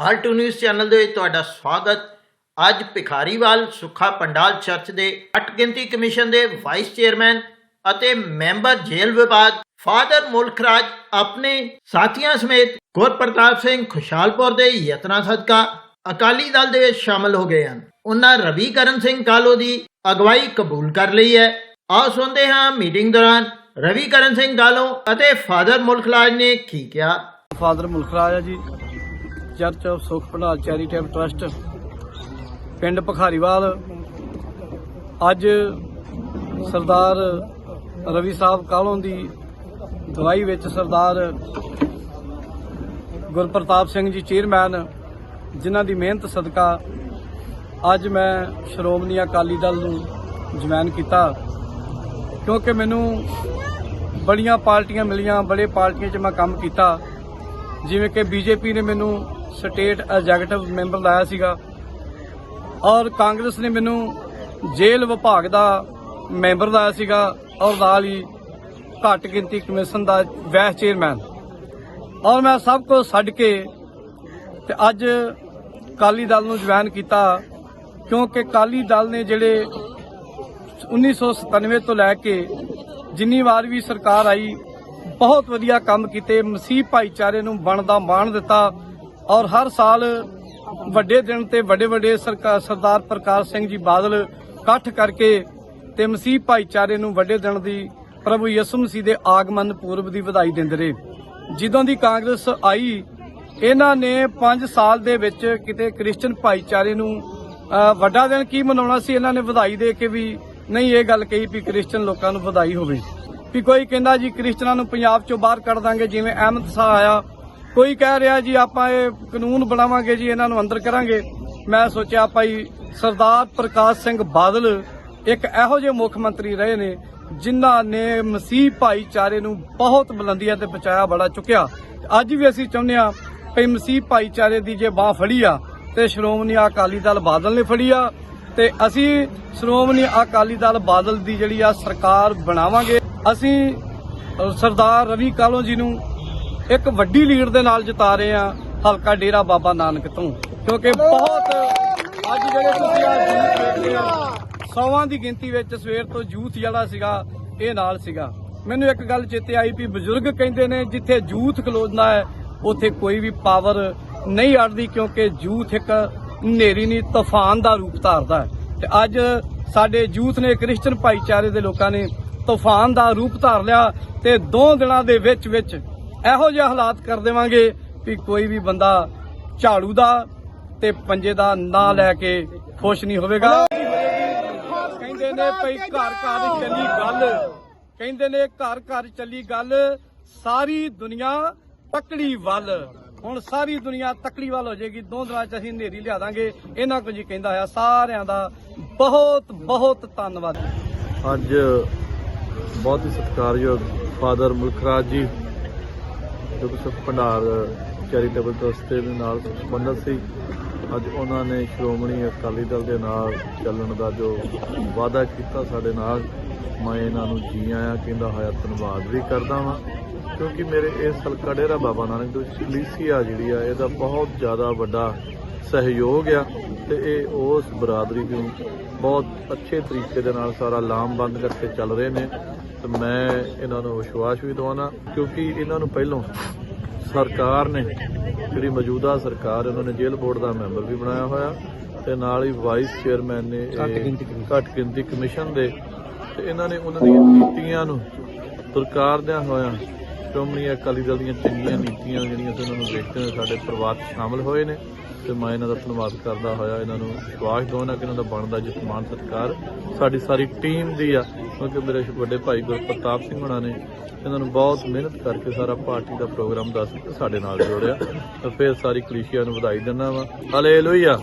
Alt news channel ਦੇ ਵਿੱਚ ਤੁਹਾਡਾ ਸਵਾਗਤ। ਅੱਜ ਭਿਖਾਰੀਵਾਲ ਸੁੱਖਾ ਪੰਡਾਲ ਚਰਚ ਦੇ ਅੱਠ ਗਿਣਤੀ ਕਮਿਸ਼ਨ ਦੇ ਵਾਈਸ ਚੇਅਰਮੈਨ ਅਤੇ ਮੈਂਬਰ ਜੇਲ੍ਹ ਵਿਭਾਗ ਫਾਦਰ ਮੁਲਕ ਆਪਣੇ ਸਾਥੀਆਂ ਸਮੇਤ ਗੁਰਪ੍ਰਤਾਪ ਸਿੰਘ ਖੁਸ਼ਹਾਲਪੁਰ ਦੇ ਯਤਨਾਂ ਸਦਕਾ ਅਕਾਲੀ ਦਲ ਦੇ ਵਿੱਚ ਸ਼ਾਮਲ ਹੋ ਗਏ ਹਨ। ਉਹਨਾਂ ਰਵੀ ਕਰਨ ਸਿੰਘ ਕਾਲੋ ਦੀ ਅਗਵਾਈ ਕਬੂਲ ਕਰ ਲਈ ਹੈ। ਆਓ ਸੁਣਦੇ ਹਾਂ ਮੀਟਿੰਗ ਦੌਰਾਨ ਰਵੀ ਕਰਨ ਸਿੰਘ ਕਾਲੋ ਅਤੇ ਫਾਦਰ ਮੁਲਕ ਰਾਜ ਨੇ ਕੀ ਕਿਹਾ। ਫਾਦਰ ਮੁਲਖਰਾਜ ਜੀ। ਚਰਚ ਆਫ ਸੁਖ ਭੰਡਾਲ ਚੈਰੀਟੇਬਲ ਟਰਸਟ, ਪਿੰਡ ਭਖਾਰੀਵਾਲ। ਅੱਜ ਸਰਦਾਰ ਰਵੀ ਸਾਹਿਬ ਕਾਲੋਂ ਦੀ ਦਵਾਈ ਵਿੱਚ ਸਰਦਾਰ ਗੁਰਪ੍ਰਤਾਪ ਸਿੰਘ ਜੀ ਚੇਅਰਮੈਨ, ਜਿਨ੍ਹਾਂ ਦੀ ਮਿਹਨਤ ਸਦਕਾ ਅੱਜ ਮੈਂ ਸ਼੍ਰੋਮਣੀ ਅਕਾਲੀ ਦਲ ਨੂੰ ਜੁਆਇਨ ਕੀਤਾ। ਕਿਉਂਕਿ ਮੈਨੂੰ ਬੜੀਆਂ ਪਾਰਟੀਆਂ ਮਿਲੀਆਂ, ਬੜੇ ਪਾਰਟੀਆਂ 'ਚ ਮੈਂ ਕੰਮ ਕੀਤਾ। ਜਿਵੇਂ ਕਿ ਬੀਜੇਪੀ ਨੇ ਮੈਨੂੰ ਸਟੇਟ ਐਗਜੈਕਟਿਵ ਮੈਂਬਰ ਲਾਇਆ ਸੀਗਾ ਔਰ ਕਾਂਗਰਸ ਨੇ ਮੈਨੂੰ ਜੇਲ੍ਹ ਵਿਭਾਗ ਦਾ ਮੈਂਬਰ ਲਾਇਆ ਸੀਗਾ ਔਰ ਨਾਲ ਹੀ ਘੱਟ ਗਿਣਤੀ ਕਮਿਸ਼ਨ ਦਾ ਵਾਈਸ ਚੇਅਰਮੈਨ। ਔਰ ਮੈਂ ਸਭ ਕੁਝ ਛੱਡ ਕੇ ਤੇ ਅੱਜ ਕਾਲੀ ਦਲ ਨੂੰ ਜੁਆਇਨ ਕੀਤਾ ਕਿਉਂਕਿ ਕਾਲੀ ਦਲ ਨੇ ਜਿਹੜੇ 1997 ਤੋਂ ਲੈ ਕੇ ਜਿੰਨੀ ਵਾਰ ਵੀ ਸਰਕਾਰ ਆਈ, ਬਹੁਤ ਵਧੀਆ ਕੰਮ ਕੀਤੇ, ਮਸੀਹ ਭਾਈਚਾਰੇ ਨੂੰ ਬਣਦਾ ਮਾਣ ਦਿੱਤਾ। ਔਰ ਹਰ ਸਾਲ ਵੱਡੇ ਦਿਨ ਤੇ ਵੱਡੇ ਵੱਡੇ ਸਰਕਾਰ ਸਰਦਾਰ ਪ੍ਰਕਾਸ਼ ਸਿੰਘ ਜੀ ਬਾਦਲ ਇਕੱਠ ਕਰਕੇ ਤੇ ਮਸੀਹ ਭਾਈਚਾਰੇ ਨੂੰ ਵੱਡੇ ਦਿਨ ਦੀ ਪ੍ਰਭੂ ਯਿਸੂ ਮਸੀਹ ਦੇ ਆਗਮਨ ਪੂਰਬ ਦੀ ਵਧਾਈ ਦਿੰਦੇ ਰਹੇ। ਜਦੋਂ ਦੀ ਕਾਂਗਰਸ ਆਈ, ਇਹਨਾਂ ਨੇ 5 ਸਾਲ ਦੇ ਵਿੱਚ ਕਿਤੇ ਕ੍ਰਿਸਚੀਅਨ ਭਾਈਚਾਰੇ ਨੂੰ ਵੱਡਾ ਦਿਨ ਕੀ ਮਨਾਉਣਾ ਸੀ, ਇਹਨਾਂ ਨੇ ਵਧਾਈ ਦੇ ਕੇ ਵੀ ਨਹੀਂ ਇਹ ਗੱਲ ਕਹੀ ਵੀ ਕ੍ਰਿਸਚੀਅਨ ਲੋਕਾਂ ਨੂੰ ਵਧਾਈ ਹੋਵੇ। ਵੀ ਕੋਈ ਕਹਿੰਦਾ ਜੀ ਕ੍ਰਿਸਚਨਾਂ ਨੂੰ ਪੰਜਾਬ ਚੋਂ ਬਾਹਰ ਕੱਢ ਦਾਂਗੇ, ਜਿਵੇਂ ਅਹਿਮਦ ਸ਼ਾਹ ਆਇਆ ਕੋਈ ਕਹਿ ਰਿਹਾ ਜੀ, ਆਪਾਂ ਇਹ ਕਾਨੂੰਨ ਬਣਾਵਾਂਗੇ ਜੀ, ਇਹਨਾਂ ਨੂੰ ਅੰਦਰ ਕਰਾਂਗੇ। ਮੈਂ ਸੋਚਿਆ ਭਾਈ, ਸਰਦਾਰ ਪ੍ਰਕਾਸ਼ ਸਿੰਘ ਬਾਦਲ ਇੱਕ ਇਹੋ ਜਿਹੇ ਮੁੱਖ ਮੰਤਰੀ ਰਹੇ ਨੇ, ਜਿਨ੍ਹਾਂ ਨੇ ਮਸੀਹ ਭਾਈਚਾਰੇ ਨੂੰ ਬਹੁਤ ਬੁਲੰਦੀਆਂ ਤੇ ਪਹੁੰਚਾਇਆ ਬੜਾ ਚੁੱਕਿਆ। ਅੱਜ ਵੀ ਅਸੀਂ ਚਾਹੁੰਦੇ ਆ ਭਈ ਮਸੀਹ ਭਾਈਚਾਰੇ ਦੀ ਜੇ ਬਾਹ ਫੜੀ ਆ, ਤੇ ਸ਼੍ਰੋਮਣੀ ਅਕਾਲੀ ਦਲ ਬਾਦਲ ਨੇ ਫੜੀ ਆ, ਤੇ ਅਸੀਂ ਸ਼੍ਰੋਮਣੀ ਅਕਾਲੀ ਦਲ ਬਾਦਲ ਦੀ ਜਿਹੜੀ ਆ ਸਰਕਾਰ ਬਣਾਵਾਂਗੇ। ਅਸੀਂ ਸਰਦਾਰ ਰਵੀ ਕਾਲੋ ਜੀ ਨੂੰ ਇੱਕ ਵੱਡੀ ਲੀਡ ਦੇ ਨਾਲ ਜਿਤਾ ਰਹੇ ਆ ਹਲਕਾ ਡੇਰਾ ਬਾਬਾ ਨਾਨਕ ਤੋਂ ਕਿਉਂਕਿ ਬਹੁਤ ਅੱਜ ਜਿਹੜੇ ਤੁਸੀਂ ਆ ਜੂਥ ਵੇਖਦੇ ਆ ਸੌਵਾਂ ਦੀ ਗਿਣਤੀ ਵਿੱਚ ਸਵੇਰ ਤੋਂ ਜੂਥ ਜਿਹੜਾ ਸੀਗਾ ਇਹ ਨਾਲ ਸੀਗਾ। ਮੈਨੂੰ ਇੱਕ ਗੱਲ ਚੇਤੇ ਆਈ ਵੀ ਬਜ਼ੁਰਗ ਕਹਿੰਦੇ ਨੇ ਜਿੱਥੇ ਜੂਥ ਖਲੋਦਾ ਹੈ ਉੱਥੇ ਕੋਈ ਵੀ ਪਾਵਰ ਨਹੀਂ ਅੜਦੀ ਕਿਉਂਕਿ ਜੂਥ ਇੱਕ ਨੇਰੀ ਨਹੀਂ ਤੂਫਾਨ ਦਾ ਰੂਪ ਧਾਰਦਾ ਤੇ ਅੱਜ ਸਾਡੇ ਜੂਥ ਨੇ ਕ੍ਰਿਸਚੀਅਨ ਭਾਈਚਾਰੇ ਦੇ ਲੋਕਾਂ ਨੇ ਤੂਫਾਨ ਦਾ ਰੂਪ ਧਾਰ ਲਿਆ ਤੇ ਦੋ ਦਿਨਾਂ ਦੇ ਵਿੱਚ ਵਿੱਚ ਇਹੋ ਜਿਹੇ ਹਾਲਾਤ ਕਰ ਦੇਵਾਂਗੇ ਵੀ ਕੋਈ ਵੀ ਬੰਦਾ ਝਾੜੂ ਦਾ ਤੇ ਪੰਜੇ ਦਾ ਨਾਂ ਲੈ ਕੇ ਖੁਸ਼ ਨਹੀਂ ਹੋਵੇਗਾ। ਕਹਿੰਦੇ ਨੇ ਭਈ ਘਰ ਘਰ ਚੱਲੀ ਗੱਲ। ਕਹਿੰਦੇ ਨੇ ਘਰ ਘਰ ਚੱਲੀ ਗੱਲ, ਸਾਰੀ ਦੁਨੀਆ ਤਕੜੀ ਵੱਲ। ਹੁਣ ਸਾਰੀ ਦੁਨੀਆ ਤਕੜੀ ਵੱਲ ਹੋ ਜਾਏਗੀ, ਦੋ ਦਿਨਾਂ ਚ ਅਸੀਂ ਹਨੇਰੀ ਲਿਆ ਦਾਂਗੇ। ਇਹਨਾਂ ਕੁਝ ਹੀ ਕਹਿੰਦਾ ਹੋਇਆ ਸਾਰਿਆਂ ਦਾ ਬਹੁਤ ਬਹੁਤ ਧੰਨਵਾਦ। ਅੱਜ ਬਹੁਤ ਹੀ ਸਤਿਕਾਰਯੋਗ ਫਾਦਰ ਮੁਲਖਰਾਜ ਜੀ। ਜੋ ਕਿ ਸੁਖ ਭੰਡਾਰ ਚੈਰੀਟੇਬਲ ਟਰਸਟ ਦੇ ਨਾਲ ਸੰਬੰਧਿਤ ਸੀ। ਅੱਜ ਉਹਨਾਂ ਨੇ ਸ਼੍ਰੋਮਣੀ ਅਕਾਲੀ ਦਲ ਦੇ ਨਾਲ ਚੱਲਣ ਦਾ ਜੋ ਵਾਅਦਾ ਕੀਤਾ ਸਾਡੇ ਨਾਲ, ਮੈਂ ਇਹਨਾਂ ਨੂੰ ਜੀ ਆਇਆਂ, ਕਹਿੰਦਾ ਹੋਇਆ ਧੰਨਵਾਦ ਵੀ ਕਰਦਾ ਵਾਂ। ਕਿਉਂਕਿ ਮੇਰੇ ਇਸ ਹਲਕਾ ਡੇਰਾ ਬਾਬਾ ਨਾਨਕ ਦੇ ਕਲੀਸੀਆ ਜਿਹੜੀ ਆ, ਇਹਦਾ ਬਹੁਤ ਜ਼ਿਆਦਾ ਵੱਡਾ ਸਹਿਯੋਗ ਆ ਤੇ ਇਹ ਉਸ ਬਰਾਦਰੀ ਨੂੰ ਬਹੁਤ ਅੱਛੇ ਤਰੀਕੇ ਦੇ ਨਾਲ ਸਾਰਾ ਲਾਮਬੰਦ ਕਰਕੇ ਚੱਲ ਰਹੇ ਨੇ ਤੇ ਮੈਂ ਇਹਨਾਂ ਨੂੰ ਵਿਸ਼ਵਾਸ ਵੀ ਦਵਾਉਣਾ ਕਿਉਂਕਿ ਇਹਨਾਂ ਨੂੰ ਪਹਿਲਾਂ ਸਰਕਾਰ ਨੇ ਜਿਹੜੀ ਮੌਜੂਦਾ ਸਰਕਾਰ ਉਹਨਾਂ ਨੇ ਜੇਲ੍ਹ ਬੋਰਡ ਦਾ ਮੈਂਬਰ ਵੀ ਬਣਾਇਆ ਹੋਇਆ ਤੇ ਨਾਲ ਹੀ ਵਾਈਸ ਚੇਅਰਮੈਨ ਨੇ ਘੱਟ ਗਿਣਤੀ ਕਮਿਸ਼ਨ। ਦੇ ਤੇ ਇਹਨਾਂ ਨੇ ਉਹਨਾਂ ਦੀਆਂ ਨੀਤੀਆਂ ਨੂੰ ਦੁਰਕਾਰਦਿਆਂ ਹੋਇਆਂ ਸ਼੍ਰੋਮਣੀ ਅਕਾਲੀ ਦਲ ਦੀਆਂ ਚੰਗੀਆਂ ਨੀਤੀਆਂ ਜਿਹੜੀਆਂ ਸੀ ਉਹਨਾਂ ਨੂੰ ਦੇਖਦੇ ਹੋਏ ਸਾਡੇ ਪਰਿਵਾਰ 'ਚ ਸ਼ਾਮਲ ਹੋਏ ਨੇ ਤੇ ਮੈਂ ਇਹਨਾਂ ਦਾ ਧੰਨਵਾਦ ਕਰਦਾ ਹੋਇਆ, ਇਹਨਾਂ ਨੂੰ ਵਿਸ਼ਵਾਸ ਦਵਾਉਣਾ ਕਿ ਇਹਨਾਂ ਦਾ ਬਣਦਾ ਜਿਸ ਮਾਨ ਸਤਿਕਾਰ ਸਾਡੀ ਸਾਰੀ ਟੀਮ ਦੀ ਆ, ਕਿਉਂਕਿ ਮੇਰੇ ਵੱਡੇ ਭਾਈ ਗੁਰਪ੍ਰਤਾਪ ਸਿੰਘ ਹੋਣਾ ਨੇ, ਇਹਨਾਂ ਨੂੰ ਬਹੁਤ ਮਿਹਨਤ ਕਰਕੇ ਸਾਰਾ ਪਾਰਟੀ ਦਾ ਪ੍ਰੋਗਰਾਮ ਦੱਸ ਕੇ ਸਾਡੇ ਨਾਲ ਜੋੜਿਆ। ਤੇ ਫਿਰ ਸਾਰੀ ਕਲੀਸ਼ੀਆ ਨੂੰ ਵਧਾਈ ਦਿੰਦਾ ਵਾ। ਹਾਲੇਲੂਇਆ